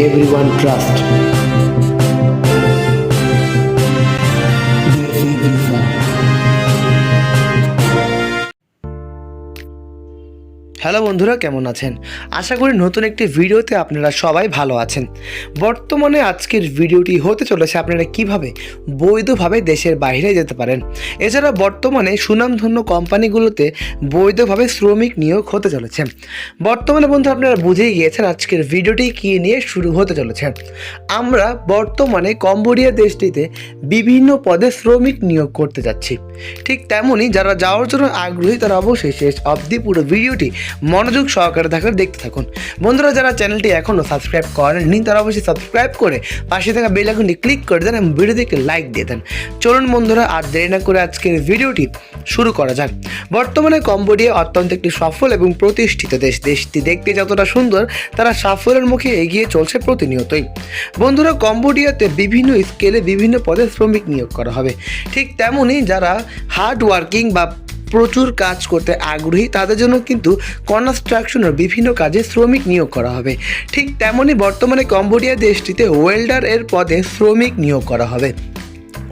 everyone trusts. Hello বন্ধুরা, কেমন আছেন? আশা করি নতুন একটি ভিডিওতে আপনারা সবাই ভালো আছেন। বর্তমানে আজকের ভিডিওটি হতে চলেছে আপনারা কীভাবে বৈধভাবে দেশের বাইরে যেতে পারেন। এছাড়া বর্তমানে সুনামধন্য কোম্পানিগুলোতে বৈধভাবে শ্রমিক নিয়োগ হতে চলেছে। বর্তমানে বন্ধু, আপনারা বুঝেই গিয়েছেন আজকের ভিডিওটি কী নিয়ে শুরু হতে চলেছে। আমরা বর্তমানে কম্বোডিয়া দেশটিতে বিভিন্ন পদে শ্রমিক নিয়োগ করতে যাচ্ছি। ঠিক তেমনই যারা যাওয়ার জন্য আগ্রহী, তারা অবশ্যই শেষ অবধি পুরো ভিডিওটি মনোযোগ সহকারে দেখার দেখতে থাকুন। বন্ধুরা, যারা চ্যানেলটি এখনও সাবস্ক্রাইব করেননি, তারা অবশ্যই সাবস্ক্রাইব করে পাশে থাকা বেল আইকনটি ক্লিক করে দেন এবং ভিডিওতে লাইক দিয়ে দেন। চলুন বন্ধুরা, আর দেরি না করে আজকের ভিডিওটি শুরু করা যাক। বর্তমানে কম্বোডিয়া অত্যন্ত একটি সফল এবং প্রতিষ্ঠিত দেশ। দেশটি দেখতে যতটা সুন্দর, তারা সাফল্যের মুখে এগিয়ে চলছে প্রতিনিয়তই। বন্ধুরা, কম্বোডিয়াতে বিভিন্ন স্কেলে বিভিন্ন পদে শ্রমিক নিয়োগ করা হবে। ঠিক তেমনই যারা হার্ড ওয়ার্কিং বা প্রচুর কাজ করতে আগ্রহী, তাদের জন্য কিন্তু কনস্ট্রাকশনের বিভিন্ন কাজে শ্রমিক নিয়োগ করা হবে। ঠিক তেমনই বর্তমানে কম্বোডিয়া দেশটিতে ওয়েল্ডার এর পদে শ্রমিক নিয়োগ করা হবে।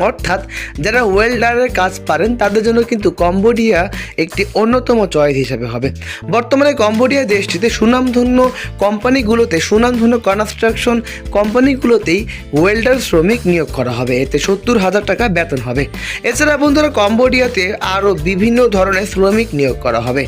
অর্থাৎ যারা ওয়েল্ডারের কাজ পারেন, তাদের জন্য কিন্তু কম্বোডিয়া একটি অন্যতম চয়েস হিসেবে হবে। বর্তমানে কম্বোডিয়া দেশটিতে সুনামধন্য কোম্পানিগুলোতে, সুনামধন্য কনস্ট্রাকশন কোম্পানিগুলোতেই ওয়েল্ডার শ্রমিক নিয়োগ করা হবে। এতে সত্তর হাজার টাকা বেতন হবে। এছাড়া বন্ধুরা, কম্বোডিয়াতে আরও বিভিন্ন ধরনের শ্রমিক নিয়োগ করা হবে।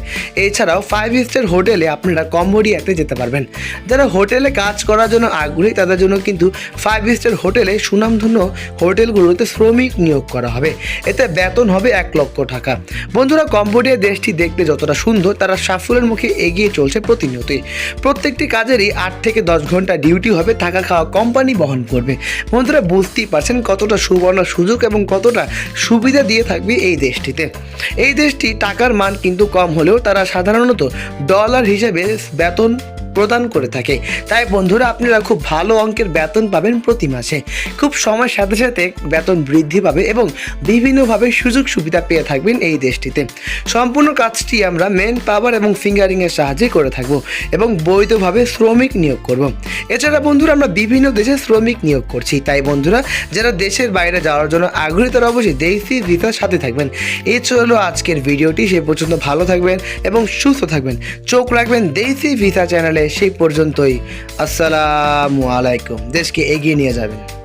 এছাড়াও ফাইভ স্টার হোটেলে আপনারা কম্বোডিয়াতে যেতে পারবেন। যারা হোটেলে কাজ করার জন্য আগ্রহী, তাদের জন্য কিন্তু ফাইভ স্টার হোটেলে সুনামধন্য হোটেলগুলোতে শ্রমিক নিয়োগ করা হবে। এতে বেতন হবে এক লক্ষ টাকা। বন্ধুরা, কম্বোডিয়া দেশটি দেখতে যতটা সুন্দর, তারা সাফল্যের মুখে এগিয়ে চলছে প্রতিনিয়তই। প্রত্যেকটি কাজেরই আট থেকে দশ ঘণ্টা ডিউটি হবে, থাকা খাওয়া কোম্পানি বহন করবে। বন্ধুরা, বুঝতেই পারছেন কতটা সুবর্ণ সুযোগ এবং কতটা সুবিধা দিয়ে থাকবে এই দেশটিতে। এই দেশটি টাকার মান কিন্তু কম হলেও তারা সাধারণত ডলার হিসেবে বেতন প্রদান করে থাকে। তাই বন্ধুরা, আপনারা খুব ভালো অঙ্কের বেতন পাবেন প্রতি মাসে। খুব সময়ের সাথে সাথে বেতন বৃদ্ধি পাবে এবং বিভিন্নভাবে সুযোগ সুবিধা পেয়ে থাকবেন এই দেশটিতে। সম্পূর্ণ কাজটি আমরা মেন পাওয়ার এবং ফিঙ্গারিংয়ের সাহায্যে করে থাকব এবং বৈধভাবে শ্রমিক নিয়োগ করব। এছাড়া বন্ধুরা, আমরা বিভিন্ন দেশে শ্রমিক নিয়োগ করছি। তাই বন্ধুরা, যারা দেশের বাইরে যাওয়ার জন্য আগ্রহী, তারা অবশ্যই দেশি ভিসার সাথে থাকবেন। এই ছিল আজকের ভিডিওটি। সে পর্যন্ত ভালো থাকবেন এবং সুস্থ থাকবেন। চোখ রাখবেন দেশি ভিসা চ্যানেলে। সেই পর্যন্তই। আসসালামু আলাইকুম। দেশকে এগিয়ে নিয়ে যাবেন।